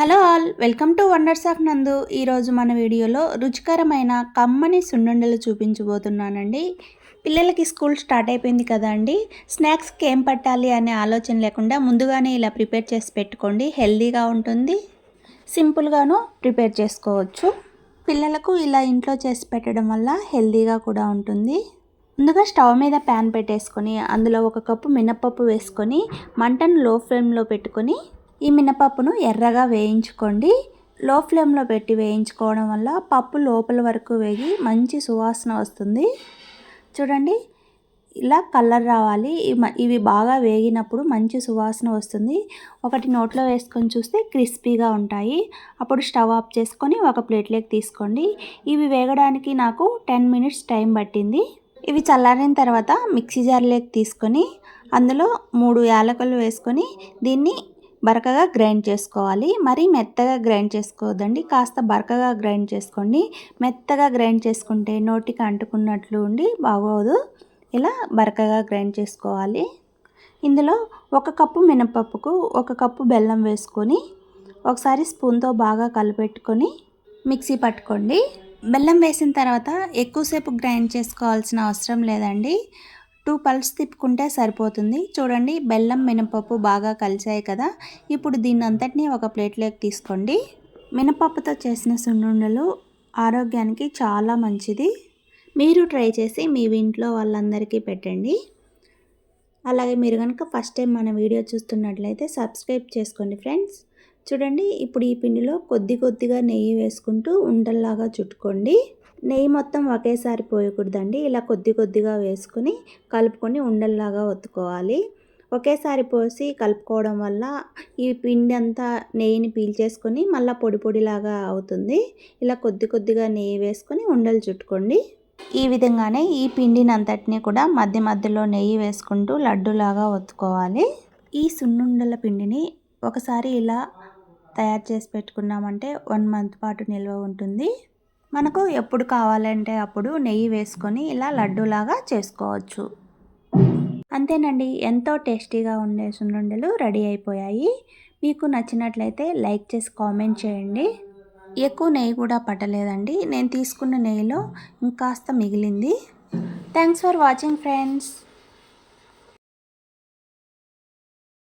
Hello all welcome to wonders of Nandu. ఈరోజు మన వీడియోలో రుచికరమైన కమ్మని సున్నుండలు చూపించబోతున్నానండి. పిల్లలకి స్కూల్ స్టార్ట్ అయిపోయింది కదా అండి. స్నాక్స్కి ఏం పట్టాలి అనే ఆలోచన లేకుండా ముందుగానే ఇలా ప్రిపేర్ చేసి పెట్టుకోండి. హెల్తీగా ఉంటుంది. సింపుల్గాను ప్రిపేర్ చేసుకోవచ్చు. పిల్లలకు ఇలా ఇంట్లో చేసి పెట్టడం వల్ల హెల్దీగా కూడా ఉంటుంది. ముందుగా స్టవ్ మీద ప్యాన్ పెట్టేసుకొని అందులో ఒక కప్పు మినప్పప్పు వేసుకొని మంటను లో ఫ్లేమ్లో పెట్టుకొని ఈ మినపప్పును ఎర్రగా వేయించుకోండి. లో ఫ్లేమ్లో పెట్టి వేయించుకోవడం వల్ల పప్పు లోపల వరకు వేగి మంచి సువాసన వస్తుంది. చూడండి ఇలా కలర్ రావాలి. ఇవి బాగా వేగినప్పుడు మంచి సువాసన వస్తుంది. ఒకటి నోట్లో వేసుకొని చూస్తే క్రిస్పీగా ఉంటాయి. అప్పుడు స్టవ్ ఆఫ్ చేసుకొని ఒక ప్లేట్లోకి తీసుకోండి. ఇవి వేగడానికి నాకు టెన్ మినిట్స్ టైం పట్టింది. ఇవి చల్లారిన తర్వాత మిక్సీ జార్లోకి తీసుకొని అందులో మూడు యాలకులు వేసుకొని దీన్ని బరకగా గ్రైండ్ చేసుకోవాలి. మరీ మెత్తగా గ్రైండ్ చేసుకోవద్దండి. కాస్త బరకగా గ్రైండ్ చేసుకోండి. మెత్తగా గ్రైండ్ చేసుకుంటే నోటికి అంటుకున్నట్లు ఉండి బాగోదు. ఇలా బరకగా గ్రైండ్ చేసుకోవాలి. ఇందులో ఒక కప్పు మినపప్పుకు ఒక కప్పు బెల్లం వేసుకొని ఒకసారి స్పూన్తో బాగా కలిపెట్టుకొని మిక్సీ పట్టుకోండి. బెల్లం వేసిన తర్వాత ఎక్కువసేపు గ్రైండ్ చేసుకోవాల్సిన అవసరం లేదండి. టూ పల్స్ తిప్పుకుంటే సరిపోతుంది. చూడండి బెల్లం మినపప్పు బాగా కలిసాయి కదా. ఇప్పుడు దీన్ని అంతటినీ ఒక ప్లేట్లోకి తీసుకోండి. మినపప్పుతో చేసిన సున్నుండలు ఆరోగ్యానికి చాలా మంచిది. మీరు ట్రై చేసి మీ ఇంట్లో వాళ్ళందరికీ పెట్టండి. అలాగే మీరు కనుక ఫస్ట్ టైం మన వీడియో చూస్తున్నట్లయితే సబ్స్క్రైబ్ చేసుకోండి ఫ్రెండ్స్. చూడండి ఇప్పుడు ఈ పిండిలో కొద్ది కొద్దిగా నెయ్యి వేసుకుంటూ ఉండల్లాగా చుట్టుకోండి. నెయ్యి మొత్తం ఒకేసారి పోయకూడదండి. ఇలా కొద్ది కొద్దిగా వేసుకొని కలుపుకొని ఉండల్లాగా ఒత్తుకోవాలి. ఒకేసారి పోసి కలుపుకోవడం వల్ల ఈ పిండి అంతా నెయ్యిని పీల్చేసుకొని మళ్ళీ పొడి పొడిలాగా అవుతుంది. ఇలా కొద్ది కొద్దిగా నెయ్యి వేసుకొని ఉండలు చుట్టుకోండి. ఈ విధంగానే ఈ పిండిని అంతటినీ కూడా మధ్య మధ్యలో నెయ్యి వేసుకుంటూ లడ్డులాగా ఒత్తుకోవాలి. ఈ సున్నుండల పిండిని ఒకసారి ఇలా తయారు చేసి పెట్టుకున్నామంటే వన్ మంత్ పాటు నిల్వ ఉంటుంది. మనకు ఎప్పుడు కావాలంటే అప్పుడు నెయ్యి వేసుకొని ఇలా లడ్డూలాగా చేసుకోవచ్చు. అంతేనండి ఎంతో టేస్టీగా ఉండే సున్నుండలు రెడీ అయిపోయాయి. మీకు నచ్చినట్లయితే లైక్ చేసి కామెంట్ చేయండి. ఎక్కువ నెయ్యి కూడా పట్టలేదండి. నేను తీసుకున్న నెయ్యిలో ఇంకాస్త మిగిలింది. Thanks for watching friends.